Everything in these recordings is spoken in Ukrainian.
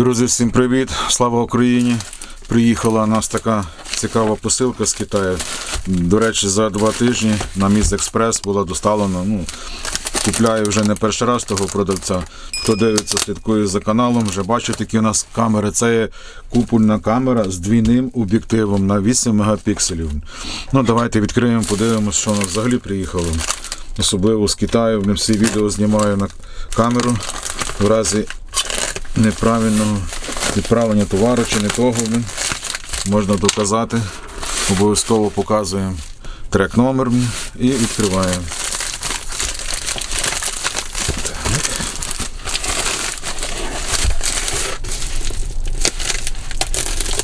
Друзі, всім привіт! Слава Україні! Приїхала у нас така цікава посилка з Китаю. До речі, за два тижні на Міс Експрес була доставлена. Ну, купляю вже не перший раз того продавця. Хто дивиться, слідкує за каналом, вже бачить, які у нас камери. Це є купольна камера з двійним об'єктивом на 8 мегапікселів. Ну, давайте відкриємо, подивимося, що у нас взагалі приїхало. Особливо з Китаю. Не всі відео знімаю на камеру. В разі неправильного відправлення товару чи не того можна доказати. Обов'язково показуємо трек номер і відкриваємо.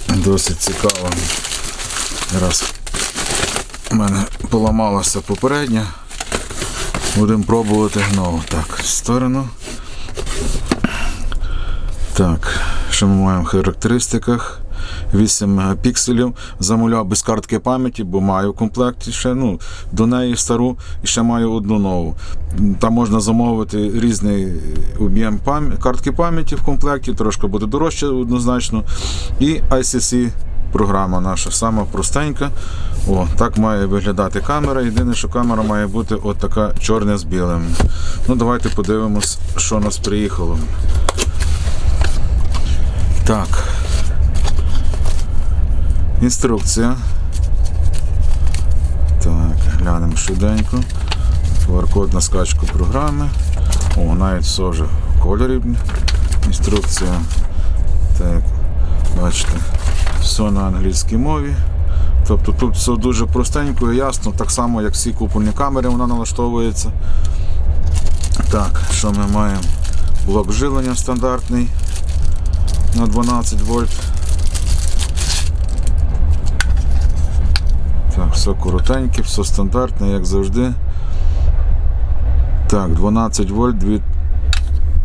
Досить цікаво. Раз у мене поламалася попередня. Будемо пробувати знову. Так, в сторону. Так, що ми маємо в характеристиках? 8 мегапікселів. Замовляв без картки пам'яті, бо маю в комплекті ще ну, до неї стару і ще маю одну нову. Там можна замовити різний об'єм пам... картки пам'яті в комплекті, трошки буде дорожче однозначно. І ICC програма наша, сама простенька. О, так має виглядати камера. Єдине, що камера має бути от така чорна з білим. Ну, давайте подивимось, що у нас приїхало. Так. Інструкція. Так, глянемо швиденько. QR-код на скачку програми. О, навіть все вже в кольорі. Інструкція. Так, бачите, все на англійській мові. Тобто тут все дуже простенько і ясно, так само, як всі купольні камери, вона налаштовується. Так, що ми маємо? Блок живлення стандартний на 12 вольт. Так, все коротеньке, все стандартне, як завжди. Так, 12 вольт,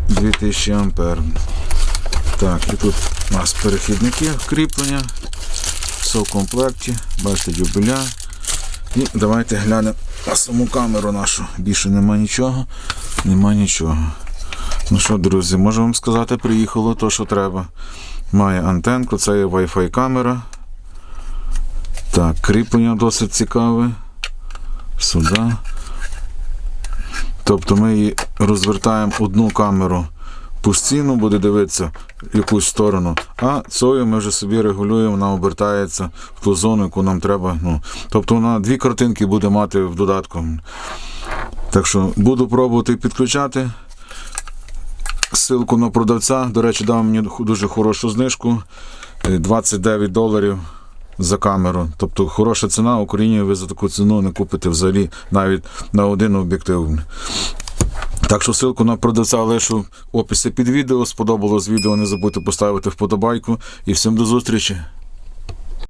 2000 ампер. Так, і тут у нас перехідники кріплення. Все в комплекті, бачите, дюбеля. І давайте глянемо на саму камеру нашу. Більше нема нічого, нема нічого. Ну що, друзі, можу вам сказати, приїхало то, що треба. Має антенку, це є Wi-Fi камера. Так, кріплення досить цікаве. Сюди. Тобто ми її розвертаємо одну камеру постійно, буде дивитися в якусь сторону, а цією ми вже собі регулюємо, вона обертається в ту зону, яку нам треба. Ну, тобто вона дві картинки буде мати в додатку. Так що буду пробувати підключати. Ссылку на продавця. До речі, дав мені дуже хорошу знижку. Е, 29 доларів за камеру. Тобто хороша ціна. В Україні ви за таку ціну не купите взагалі навіть на один об'єктив. Так що ссылку на продавця лишу в описі під відео. Сподобалось відео, не забудьте поставити вподобайку. І всім до зустрічі!